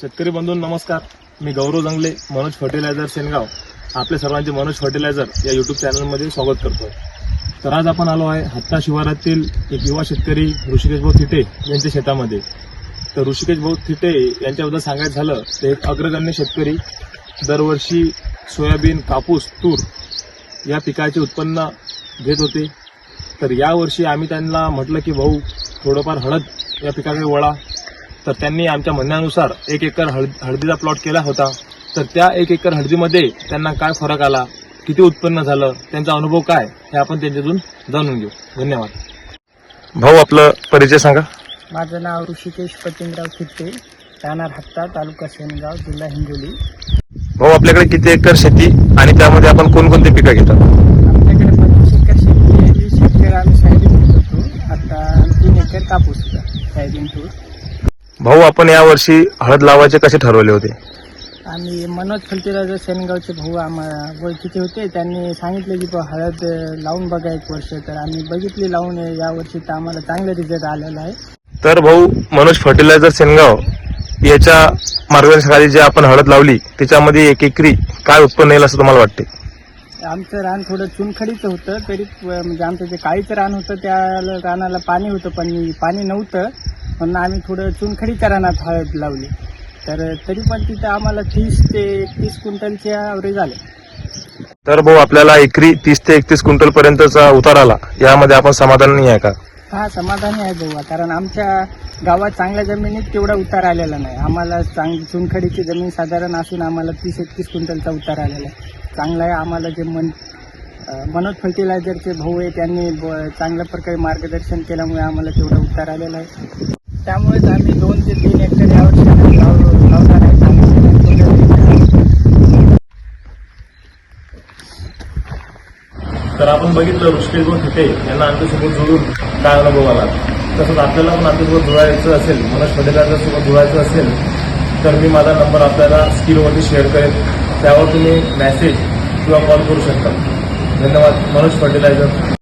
शेतकरी बंधू नमस्कार. मी गौरव जंगले मनोज फर्टिलायझर सेनगाव. आपले सर्वांचे मनोज फर्टिलायझर या यूट्यूब चॅनलमध्ये स्वागत करतो तर आज आपण आलो आहे हत्ता शिवारातील एक युवा शेतकरी ऋषिकेश भाऊ थिटे यांच्या शेतामध्ये. तर ऋषिकेश भाऊ थिटे यांच्याबद्दल सांगायचं झालं तर एक अग्रगण्य शेतकरी. दरवर्षी सोयाबीन कापूस तूर या पिकाचे उत्पन्न घेत होते. तर यावर्षी आम्ही त्यांना म्हटलं की भाऊ थोडंफार हळद या पिकाकडे वळा. तर त्यांनी आमच्या म्हणण्यानुसार एक एकर हळद हळदीचा प्लॉट केला होता. तर त्या एक एकर हळदीमध्ये त्यांना काय फरक आला किती उत्पन्न झालं त्यांचा अनुभव काय हे आपण त्यांच्यातून जाणून घेऊ. धन्यवाद. भाऊ आपलं परिचय सांगा. माझं नाव ऋषिकेश पतिंगराव खित्ते राहणार हत्ता तालुका सेनगाव जिल्हा हिंगोली. भाऊ आपल्याकडे किती एकर शेती आणि त्यामध्ये आपण कोणकोणते पिकं घेतात? आपल्याकडे पंचवीस एकर शेती आहे. वीस एकर आम्ही सोयाबीन करतो आता तीन एकर कापूस सोयाबीन तूर. भाऊ आपण यावर्षी हळद लावायचे कसे ठरवले होते? आणि मनोज फलतीराजा सेनगावचे भाऊ आम्हाला ओळखीचे होते. त्यांनी सांगितले की हळद लावून बघा एक वर्ष. तर आम्ही बघितली लावून यावर्षी तर आम्हाला चांगला रिझल्ट आलेला आहे. तर भाऊ मनोज फर्टिलायझर सेनगाव याच्या मार्गदर्शनाखाली जे आपण हळद लावली त्याच्यामध्ये एक एकरी काय उत्पन्न येईल असं तुम्हाला वाटते? आमचं रान थोडं चुनखडीचं होतं तरी म्हणजे आमचं जे काळीचं रान होतं त्या रानाला पाणी होतं पण पाणी नव्हतं. पण आम्ही थोडं चुनखडीच्या रानात हळद लावली. तर तरी पण तिथं आम्हाला तीस ते एकतीस क्विंटलचे ॲव्हरेज आले तर भाऊ आपल्याला एकरी तीस ते एकतीस क्विंटल पर्यंतचा उतार आला. यामध्ये आपण समाधानी आहे का? हा समाधानी आहे भाऊ. कारण आमच्या गावात चांगल्या जमिनीत तेवढा उतार आलेला नाही. आम्हाला चांग चुनखडीची जमीन साधारण असून आम्हाला तीस एकतीस क्विंटलचा उतार आलेला आहे. चांगला आहे आम्हाला जे मन मनोज फर्टिलायझरचे भाऊ आहे त्यांनी चांगल्या प्रकारे मार्गदर्शन केल्यामुळे आम्हाला तेवढा उतार आलेला आहे. त्यामुळेच आम्ही दोन ते तीन हेक्टर यावर्षी लावणार आहे. तर आपण बघितलं ऋषिकेश भाऊ होते यांना आमच्यासोबत जोडून काय अनुभव आला. तसंच आपल्याला पण आमच्यासोबत जुळायचं असेल मनोज फटेकरच्या सोबत जुळायचं असेल तर मी माझा नंबर आपल्याला स्क्रीनवरती शेअर करेन. त्यावर तुम्ही मेसेज किंवा कॉल करू शकता. धन्यवाद. मनोज फर्टिलायझर